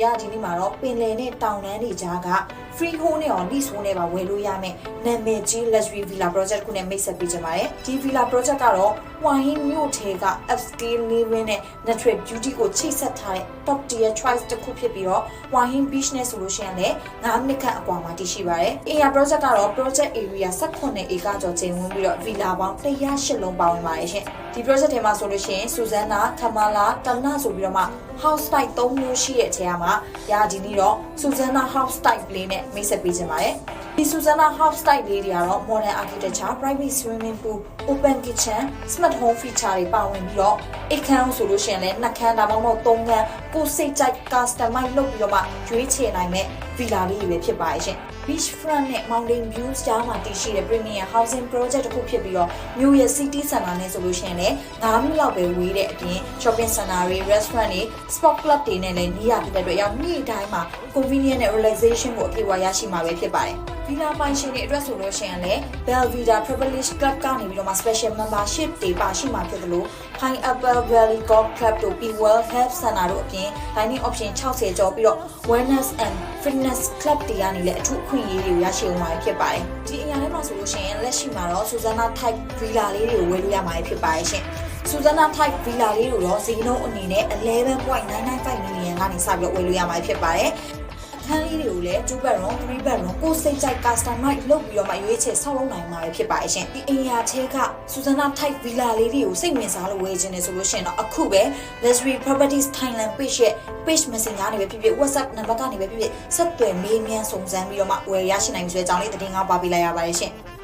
အရာဒီနေ့မှာတော့ပင်လယ်နဲ့တောင်တန်းတွေကြားက free home နဲ့ရော lease home နဲ့ပါဝယ်လို့ရမယ်နာမည်ကြီး luxury villa project ခုနဲ့မိတ်ဆက်ပေးကြပါတယ်ဒီ villa project ကတော့ Wahin မြို့ထဲက upscale living နဲ့ natural beauty ကိုချိတ်ဆက်ထားတဲ့ top tier choice တစ်ခုဖြစ်ပြီးတော့ Wahin beach နဲ့ဆိုလို့ရှိရင်လည်း9မိနစ်ခန့်အကွာမှာတည်ရှိပါတယ်။ area project ကတော့ project area 18ဧကကျော်ကျင်းဝန်းပြီးတော့ villa ပေါင်း108လုံးပါဝင်ပါတယ်ရှင်။ဒီ project ထဲမှာဆိုလို့ရှိရင် Susanna, Kamala, Tana ဆိုပြီးတော့မှ house type 3မျိုးရှိတဲ့အချိန်မှာရာဒီနေ့တော့ Susanna house type လေးနဲ့မိတ်ဆက်ပေးခြင်းပါတယ်။ဒီ Susanna house type လေးတွေကတော့ modern architecture, private swimming pool, open kitchen, smart home feature တွေပါဝင်ပြီးတော့အိတ်ခန်းဆိုလို့ရှိရင်လည်းနှစ်ခန်းဒါမှမဟုတ်သုံးခန်းကိုယ်စိတ်ကြိုက် customize လုပ်ပြီးတော့မှရွေးချယ်နိုင်မဲ့ villa လေးတွေပဲဖြစ်ပါရဲ့ရှင်။ beach front နဲ့ mountain views ကြားမှာတည်ရှိတဲ့ premium housing project တစ်ခုဖြစ်ပြီးတော့မြို့ရဲ့ city center နဲ့ဆိုလို့ရှိရင်လည်း9မိနစ်လောက်ပဲဝေးတဲ့အပြင် shopping center တွေ restaurant တွေ sport club တွေနဲ့လည်းနေရာပြတဲ့အတွက်ရောက်နေ့တိုင်းမှာ convenient နဲ့ relaxation ကိုအပြည့်အဝရရှိမှာပဲဖြစ်ပါတယ်။ villa ပိုင်ရှင်တွေအတွက်ဆိုလို့ရှိရင်လည်း Belvita Privilege Club ကနေပြီးတော့မှ special membership တွေပါရှိမှာဖြစ်သလို Pineapple Valley Golf Club တို့ Be Well Health Center တို့အပြင် dining option 60ကျော်ပြီးတော့ Wellness and Fitness Club တွေကနေလည်းအထူးအခွင့်အရေးတွေရရှိအောင်မှာဖြစ်ပါတယ်။ဒီအရာထဲမှာဆိုလို့ရှိရင်လက်ရှိမှာတော့ Susanna Type Villa လေးတွေကိုဝယ်လို့ရမှာဖြစ်ပါတယ်ရှင်။ Susanna Type Villa လေးကိုတော့ဈေးနှုန်းအနေနဲ့11.995 million ကနေစပြီးတော့ဝယ်လို့ရမှာဖြစ်ပါတယ်။ ခန်းလေးတွေကိုလည်း2 bedroom 3 bedroom ကိုယ်စိတ်ကြိုက် customize လုပ်ပြီးတော့မှရွေးချယ်ဆောက်လုပ်နိုင်မှာပဲဖြစ်ပါတယ်ရှင်ဒီအင်ယာထဲက Susanna Type Villa လေးတွေကိုစိတ်ဝင်စားလို့ဝယ်ခြင်းနေဆိုလို့ရှိရင်တော့အခုပဲ Luxury Properties Thailand page ရဲ့ page messenger ကနေပဲဖြစ်ဖြစ် WhatsApp နံပါတ်ကနေပဲဖြစ်ဖြစ်ဆက်သွယ်မေးမြန်းစုံစမ်းပြီးတော့မှဝယ်ရရှိနိုင်ပြီဆိုတဲ့အကြောင်းလေးသတင်းကောင်းပါပေးလိုက်ရပါတယ်ရှင်